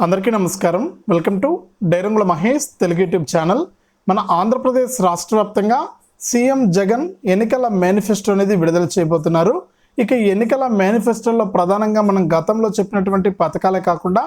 అందరికీ నమస్కారం. Welcome to డైరంగుల మహేష్ తెలుగు యూట్యూబ్ ఛానల్. మన ఆంధ్రప్రదేశ్ రాష్ట్ర వ్యాప్తంగా సీఎం జగన్ ఎన్నికల మేనిఫెస్టో అనేది విడుదల చేయబోతున్నారు. ఇక ఎన్నికల మేనిఫెస్టోలో ప్రధానంగా మనం గతంలో చెప్పినటువంటి పథకాలే కాకుండా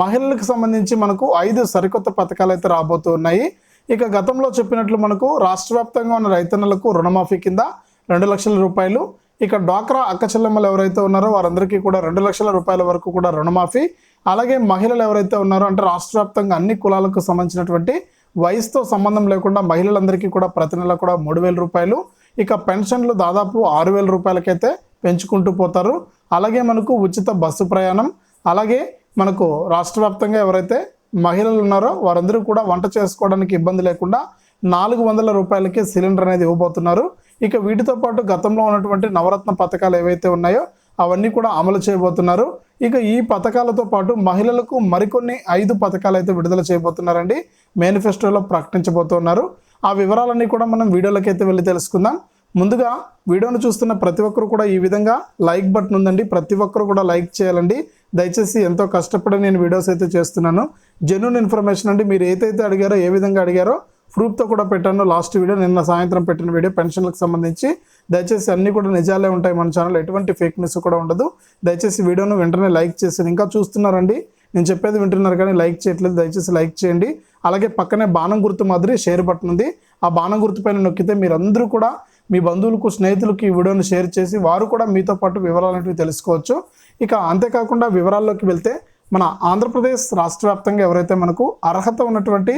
మహిళలకు సంబంధించి మనకు ఐదు సరికొత్త పథకాలు అయితే రాబోతూ ఉన్నాయి ఇక గతంలో చెప్పినట్లు మనకు రాష్ట్ర వ్యాప్తంగా ఉన్న రైతన్నలకు రుణమాఫీ కింద రెండు లక్షల రూపాయలు ఇక డ్వాక్రా అక్క చెల్లెమ్మలు ఎవరైతే ఉన్నారో వారందరికీ కూడా రెండు లక్షల రూపాయల వరకు కూడా రుణమాఫీ అలాగే మహిళలు ఎవరైతే ఉన్నారో అంటే రాష్ట్ర వ్యాప్తంగా అన్ని కులాలకు సంబంధించినటువంటి వయసుతో సంబంధం లేకుండా మహిళలందరికీ కూడా ప్రతి నెల కూడా మూడు వేల రూపాయలు. ఇక పెన్షన్లు దాదాపు ఆరు వేల రూపాయలకైతే పెంచుకుంటూ పోతారు. అలాగే మనకు ఉచిత బస్సు ప్రయాణం అలాగే మనకు రాష్ట్ర వ్యాప్తంగా ఎవరైతే మహిళలు ఉన్నారో వారందరూ కూడా వంట చేసుకోవడానికి ఇబ్బంది లేకుండా నాలుగు వందల రూపాయలకి సిలిండర్ అనేది ఇవ్వబోతున్నారు. ఇక వీటితో పాటు గతంలో ఉన్నటువంటి నవరత్న పథకాలు ఏవైతే ఉన్నాయో అవన్నీ కూడా అమలు చేయబోతున్నారు. ఇక ఈ పథకాలతో పాటు మహిళలకు మరికొన్ని ఐదు పథకాలు అయితే విడుదల చేయబోతున్నారండి. మేనిఫెస్టోలో ప్రకటించబోతున్నారు. ఆ వివరాలన్నీ కూడా మనం వీడియోలోకి అయితే వెళ్ళి తెలుసుకుందాం. ముందుగా వీడియోను చూస్తున్న ప్రతి ఒక్కరు కూడా ఈ విధంగా లైక్ బటన్ ఉందండి. ప్రతి ఒక్కరు కూడా లైక్ చేయాలండి. దయచేసి ఎంతో కష్టపడి నేను వీడియోస్ అయితే చేస్తున్నాను. జెన్యున్ ఇన్ఫర్మేషన్ అండి. మీరు ఏదైతే అడిగారో ఏ విధంగా అడిగారో ప్రూఫ్తో కూడా పెట్టాను. లాస్ట్ వీడియో నిన్న సాయంత్రం పెట్టిన వీడియో పెన్షన్లకు సంబంధించి. దయచేసి అన్నీ కూడా నిజాలే ఉంటాయి మన ఛానల్ ఎటువంటి ఫేక్ న్యూస్ కూడా ఉండదు. దయచేసి వీడియోను వెంటనే లైక్ చేసి ఇంకా చూస్తున్నారండి. నేను చెప్పేది వింటున్నారు కానీ లైక్ చేయట్లేదు. దయచేసి లైక్ చేయండి. అలాగే పక్కనే బాణం గుర్తు మాదిరి షేర్ బటన్ ఉంది. ఆ బాణం గుర్తు పైన నొక్కితే మీరందరూ కూడా మీ బంధువులకు స్నేహితులకు ఈ వీడియోను షేర్ చేసి వారు కూడా మీతో పాటు వివరాలు తెలుసుకోవచ్చు. ఇక అంతేకాకుండా వివరాల్లోకి వెళ్తే మన ఆంధ్రప్రదేశ్ రాష్ట్ర వ్యాప్తంగా ఎవరైతే మనకు అర్హత ఉన్నటువంటి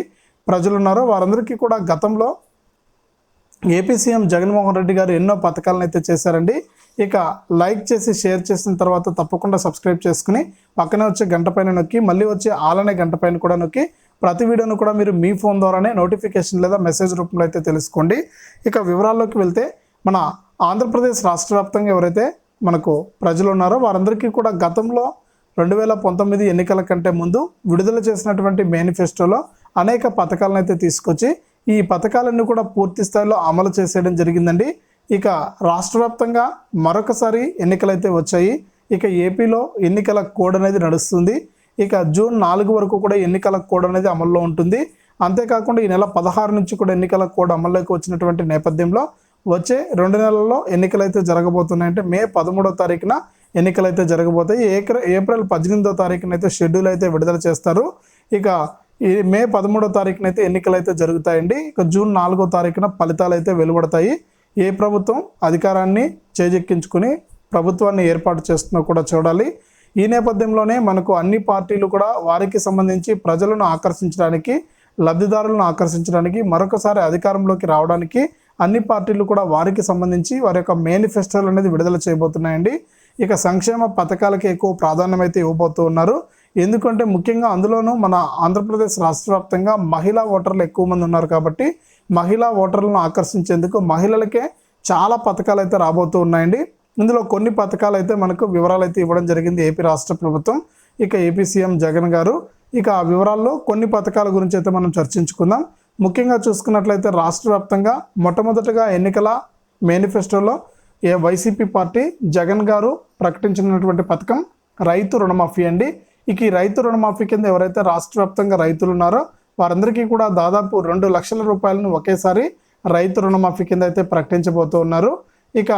ప్రజలు ఉన్నారో వారందరికీ కూడా గతంలో ఏపీ సీఎం జగన్మోహన్ రెడ్డి గారు ఎన్నో పథకాలను అయితే చేశారండి. ఇక లైక్ చేసి షేర్ చేసిన తర్వాత తప్పకుండా సబ్స్క్రైబ్ చేసుకుని పక్కనే వచ్చే గంట పైన నొక్కి మళ్ళీ వచ్చే ఆలనే గంట పైన కూడా నొక్కి ప్రతి వీడియోను కూడా మీరు మీ ఫోన్ ద్వారానే నోటిఫికేషన్ లేదా మెసేజ్ రూపంలో అయితే తెలుసుకోండి. ఇక వివరాల్లోకి వెళ్తే మన ఆంధ్రప్రదేశ్ రాష్ట్ర వ్యాప్తంగా ఎవరైతే మనకు ప్రజలు ఉన్నారో వారందరికీ కూడా గతంలో రెండు వేల పంతొమ్మిది ఎన్నికల కంటే ముందు విడుదల చేసినటువంటి మేనిఫెస్టోలో అనేక పథకాలను అయితే తీసుకొచ్చి ఈ పథకాలన్నీ కూడా పూర్తి స్థాయిలో అమలు చేసేయడం జరిగిందండి. ఇక రాష్ట్ర వ్యాప్తంగా మరొకసారి ఎన్నికలైతే వచ్చాయి ఇక ఏపీలో ఎన్నికల కోడ్ అనేది నడుస్తుంది. ఇక జూన్ నాలుగు వరకు కూడా ఎన్నికల కోడ్ అనేది అమల్లో ఉంటుంది. అంతేకాకుండా ఈ నెల పదహారు నుంచి కూడా ఎన్నికల కోడ్ అమల్లోకి వచ్చినటువంటి నేపథ్యంలో వచ్చే రెండు నెలల్లో ఎన్నికలైతే జరగబోతున్నాయంటే మే పదమూడో తారీఖున ఎన్నికలైతే జరగబోతాయి. ఏప్రిల్ ఏప్రిల్ పద్దెనిమిదో తారీఖున అయితే షెడ్యూల్ అయితే విడుదల చేస్తారు. ఇక ఈ మే పదమూడో తారీఖున అయితే ఎన్నికలు అయితే జరుగుతాయండి ఇక జూన్ నాలుగో తారీఖున ఫలితాలు అయితే వెలువడతాయి. ఏ ప్రభుత్వం అధికారాన్ని చేజెక్కించుకుని ప్రభుత్వాన్ని ఏర్పాటు చేస్తున్నా కూడా చూడాలి. ఈ నేపథ్యంలోనే మనకు అన్ని పార్టీలు కూడా వారికి సంబంధించి ప్రజలను ఆకర్షించడానికి లబ్ధిదారులను ఆకర్షించడానికి మరొకసారి అధికారంలోకి రావడానికి అన్ని పార్టీలు కూడా వారికి సంబంధించి వారి యొక్క మేనిఫెస్టోలు అనేది విడుదల చేయబోతున్నాయండి. ఇక సంక్షేమ పథకాలకి ఎక్కువ ప్రాధాన్యం అయితే ఇవ్వబోతూ ఉన్నారు. ఎందుకంటే ముఖ్యంగా అందులోనూ మన ఆంధ్రప్రదేశ్ రాష్ట్ర వ్యాప్తంగా మహిళా ఓటర్లు ఎక్కువ మంది ఉన్నారు కాబట్టి మహిళా ఓటర్లను ఆకర్షించేందుకు మహిళలకే చాలా పథకాలు అయితే రాబోతూ ఉన్నాయండి. ఇందులో కొన్ని పథకాలు అయితే మనకు వివరాలు అయితే ఇవ్వడం జరిగింది ఏపీ రాష్ట్ర ప్రభుత్వం. ఇక ఏపీ సీఎం జగన్ గారు ఇక ఆ వివరాల్లో కొన్ని పథకాల గురించి అయితే మనం చర్చించుకుందాం. ముఖ్యంగా చూసుకున్నట్లయితే రాష్ట్ర వ్యాప్తంగా మొట్టమొదటగా ఎన్నికల మేనిఫెస్టోలో ఏ వైసీపీ పార్టీ జగన్ గారు ప్రకటించినటువంటి పథకం రైతు రుణమాఫీ అండి. ఇక ఈ రైతు రుణమాఫీ కింద ఎవరైతే రాష్ట్ర వ్యాప్తంగా రైతులు ఉన్నారో వారందరికీ కూడా దాదాపు రెండు లక్షల రూపాయలను ఒకేసారి రైతు రుణమాఫీ కింద అయితే ప్రకటించబోతూ ఉన్నారు. ఇక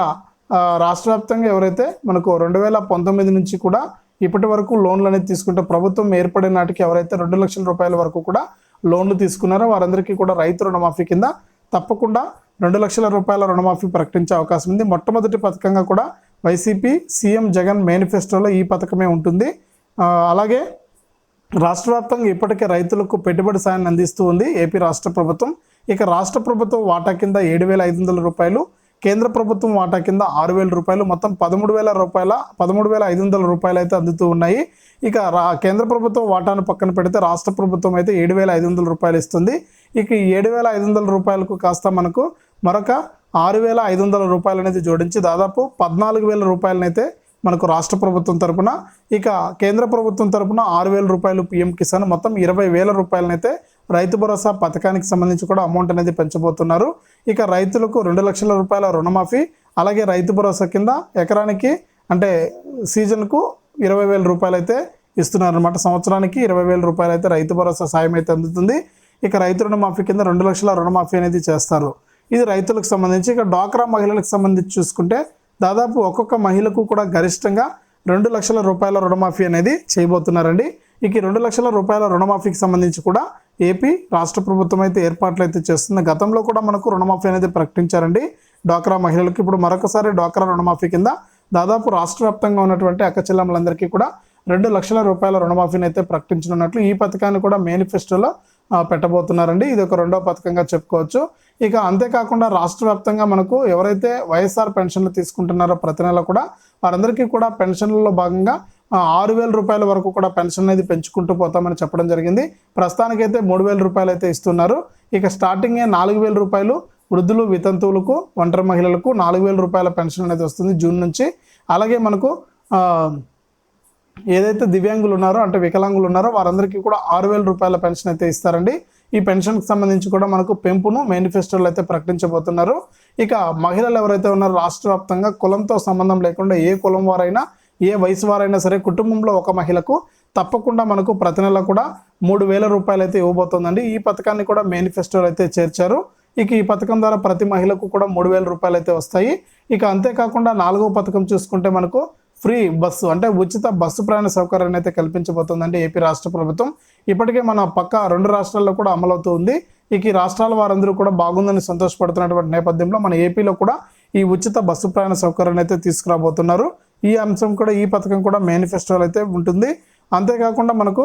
రాష్ట్ర వ్యాప్తంగా ఎవరైతే మనకు రెండు వేల పంతొమ్మిది నుంచి కూడా ఇప్పటి వరకు లోన్లు అనేది తీసుకుంటే ప్రభుత్వం ఏర్పడిన నాటికి ఎవరైతే రెండు లక్షల రూపాయల వరకు కూడా లోన్లు తీసుకున్నారో వారందరికీ కూడా రైతు రుణమాఫీ కింద తప్పకుండా రెండు లక్షల రూపాయల రుణమాఫీ ప్రకటించే అవకాశం ఉంది. మొట్టమొదటి పథకంగా కూడా వైసీపీ సీఎం జగన్ మేనిఫెస్టోలో ఈ పథకమే ఉంటుంది. అలాగే రాష్ట్ర వ్యాప్తంగా ఇప్పటికే రైతులకు పెట్టుబడి సాయాన్ని అందిస్తూ ఉంది. ఏపీ రాష్ట్ర ప్రభుత్వం. ఇక రాష్ట్ర ప్రభుత్వం వాటా కింద ఏడు వేల ఐదు వందల రూపాయలు కేంద్ర ప్రభుత్వం వాటా కింద ఆరు వేల రూపాయలు మొత్తం పదమూడు వేల రూపాయల పదమూడు వేల ఐదు వందల రూపాయలు అయితే అందుతూ ఉన్నాయి. ఇక రా కేంద్ర ప్రభుత్వం వాటాను పక్కన పెడితే రాష్ట్ర ప్రభుత్వం అయితే ఏడు వేల ఐదు వందల రూపాయలు ఇస్తుంది. ఇక ఏడు వేల ఐదు వందల రూపాయలకు కాస్త మనకు మరొక ఆరు వేల ఐదు వందల రూపాయలు అనేది జోడించి దాదాపు పద్నాలుగు వేల రూపాయలనైతే మనకు రాష్ట్ర ప్రభుత్వం తరపున ఇక కేంద్ర ప్రభుత్వం తరపున ఆరు వేల రూపాయలు పిఎం కిసాన్ మొత్తం ఇరవై వేల రూపాయలనైతే రైతు భరోసా పథకానికి సంబంధించి కూడా అమౌంట్ అనేది పెంచబోతున్నారు. ఇక రైతులకు రెండు లక్షల రూపాయల రుణమాఫీ అలాగే రైతు భరోసా కింద ఎకరానికి అంటే సీజన్కు ఇరవై వేల రూపాయలు అయితే ఇస్తున్నారనమాట సంవత్సరానికి ఇరవై వేల రూపాయలు అయితే రైతు భరోసా సాయం అయితే అందుతుంది. ఇక రైతు రుణమాఫీ కింద రెండు లక్షల రుణమాఫీ అనేది చేస్తారు. ఇది రైతులకు సంబంధించి ఇక డ్వాక్రా మహిళలకు సంబంధించి చూసుకుంటే దాదాపు ఒక్కొక్క మహిళకు కూడా గరిష్టంగా రెండు లక్షల రూపాయల రుణమాఫీ అనేది చేయబోతున్నారండి. ఇక రెండు లక్షల రూపాయల రుణమాఫీకి సంబంధించి కూడా ఏపీ రాష్ట్ర ప్రభుత్వం అయితే ఏర్పాట్లు అయితే చేస్తుంది. గతంలో కూడా మనకు రుణమాఫీ అనేది ప్రకటించారండి. డ్వాక్రా మహిళలకు ఇప్పుడు మరొకసారి డ్వాక్రా రుణమాఫీ కింద దాదాపు రాష్ట్ర వ్యాప్తంగా ఉన్నటువంటి అక్కచెల్లెమ్మలందరికీ కూడా రెండు లక్షల రూపాయల రుణమాఫీని అయితే ప్రకటించనున్నట్లు ఈ పథకాన్ని కూడా మేనిఫెస్టోలో పెట్టబోతున్నారండి. ఇది ఒక రెండో పథకంగా చెప్పుకోవచ్చు. ఇక అంతేకాకుండా రాష్ట్ర వ్యాప్తంగా మనకు ఎవరైతే వైఎస్ఆర్ పెన్షన్లు తీసుకుంటున్నారో ప్రతి నెల కూడా వారందరికీ కూడా పెన్షన్లలో భాగంగా ఆరు వేల రూపాయల వరకు కూడా పెన్షన్ అనేది పెంచుకుంటూ పోతామని చెప్పడం జరిగింది. ప్రస్తుతానికైతే మూడు వేల రూపాయలు అయితే ఇస్తున్నారు. ఇక స్టార్టింగే నాలుగు వేల రూపాయలు వృద్ధులు వితంతువులకు ఒంటరి మహిళలకు నాలుగు వేల రూపాయల పెన్షన్ అనేది వస్తుంది జూన్ నుంచి. అలాగే మనకు ఏదైతే దివ్యాంగులు ఉన్నారో అంటే వికలాంగులు ఉన్నారో వారందరికీ కూడా ఆరు వేల రూపాయల పెన్షన్ అయితే ఇస్తారండి. ఈ పెన్షన్కి సంబంధించి కూడా మనకు పెంపును మేనిఫెస్టోలో అయితే ప్రకటించబోతున్నారు. ఇక మహిళలు ఎవరైతే ఉన్నారో రాష్ట్ర వ్యాప్తంగా కులంతో సంబంధం లేకుండా ఏ కులం వారైనా ఏ వయసు వారైనా సరే కుటుంబంలో ఒక మహిళకు తప్పకుండా మనకు ప్రతి నెల కూడా మూడు వేల రూపాయలు అయితే ఇవ్వబోతోందండి. ఈ పథకాన్ని కూడా మేనిఫెస్టోలో అయితే చేర్చారు. ఇక ఈ పథకం ద్వారా ప్రతి మహిళకు కూడా మూడు వేల రూపాయలు అయితే వస్తాయి. ఇక అంతేకాకుండా నాలుగో పథకం చూసుకుంటే మనకు ఫ్రీ బస్సు అంటే ఉచిత బస్సు ప్రయాణ సౌకర్యాన్ని అయితే కల్పించబోతోందండి ఏపీ రాష్ట్ర ప్రభుత్వం. ఇప్పటికే మన పక్క రెండు రాష్ట్రాల్లో కూడా అమలవుతుంది ఇక ఈ రాష్ట్రాల వారందరూ కూడా బాగుందని సంతోషపడుతున్నటువంటి నేపథ్యంలో మన ఏపీలో కూడా ఈ ఉచిత బస్సు ప్రయాణ సౌకర్యాన్ని అయితే తీసుకురాబోతున్నారు. ఈ అంశం కూడా ఈ పథకం కూడా మేనిఫెస్టోలో అయితే ఉంటుంది. అంతేకాకుండా మనకు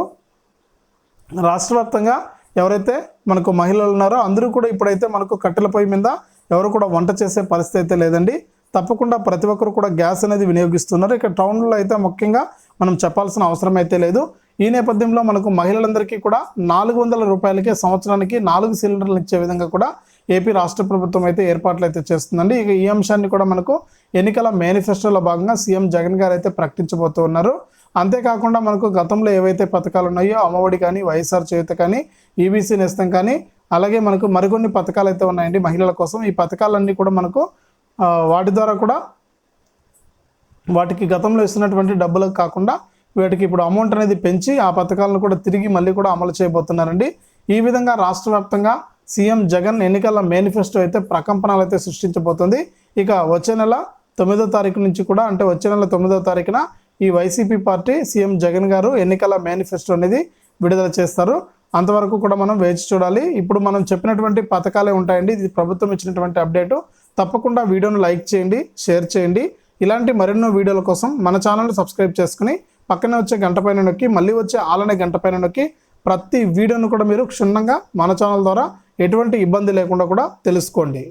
రాష్ట్ర వ్యాప్తంగా ఎవరైతే మనకు మహిళలు ఉన్నారో అందరూ కూడా ఇప్పుడైతే మనకు కట్టెల పొయ్యి మీద ఎవరు కూడా వంట చేసే పరిస్థితి అయితే లేదండి. తప్పకుండా ప్రతి ఒక్కరు కూడా గ్యాస్ అనేది వినియోగిస్తున్నారు. ఇక టౌన్లో అయితే ముఖ్యంగా మనం చెప్పాల్సిన అవసరం అయితే లేదు. ఈ నేపథ్యంలో మనకు మహిళలందరికీ కూడా నాలుగు వందల రూపాయలకే సంవత్సరానికి నాలుగు సిలిండర్లు ఇచ్చే విధంగా కూడా ఏపీ రాష్ట్ర ప్రభుత్వం అయితే ఏర్పాట్లు అయితే చేస్తుందండి. ఇక ఈ అంశాన్ని కూడా మనకు ఎన్నికల మేనిఫెస్టోలో భాగంగా సీఎం జగన్ గారు అయితే ప్రకటించబోతూ ఉన్నారు. అంతేకాకుండా మనకు గతంలో ఏవైతే పథకాలు ఉన్నాయో అమ్మఒడి కానీ వైఎస్ఆర్ చేయుత కానీ ఈబీసీ నేస్తం కానీ అలాగే మనకు మరికొన్ని పథకాలు అయితే ఉన్నాయండి మహిళల కోసం. ఈ పథకాలన్నీ కూడా మనకు వాటి ద్వారా కూడా వాటికి గతంలో ఇస్తున్నటువంటి డబ్బులు కాకుండా వీటికి ఇప్పుడు అమౌంట్ అనేది పెంచి ఆ పథకాలను కూడా తిరిగి మళ్ళీ కూడా అమలు చేయబోతున్నారండి. ఈ విధంగా రాష్ట్ర వ్యాప్తంగా సీఎం జగన్ ఎన్నికల మేనిఫెస్టో అయితే ప్రకంపనలు అయితే సృష్టించబోతుంది. ఇక వచ్చే నెల తొమ్మిదో తారీఖు నుంచి కూడా అంటే వచ్చే నెల తొమ్మిదో తారీఖున ఈ వైసీపీ పార్టీ సీఎం జగన్ గారు ఎన్నికల మేనిఫెస్టో అనేది విడుదల చేస్తారు. అంతవరకు కూడా మనం వేచి చూడాలి. ఇప్పుడు మనం చెప్పినటువంటి పథకాలే ఉంటాయండి. ఇది ప్రభుత్వం ఇచ్చినటువంటి అప్డేటు. తప్పకుండా వీడియోను లైక్ చేయండి షేర్ చేయండి. ఇలాంటి మరెన్నో వీడియోల కోసం మన ఛానల్ని సబ్స్క్రైబ్ చేసుకుని పక్కనే వచ్చే గంట పైన నొక్కి మళ్ళీ వచ్చే ఆలనే గంట పైన నొక్కి ప్రతి వీడియోను కూడా మీరు క్షుణ్ణంగా మన ఛానల్ ద్వారా ఎటువంటి ఇబ్బంది లేకుండా కూడా తెలుసుకోండి.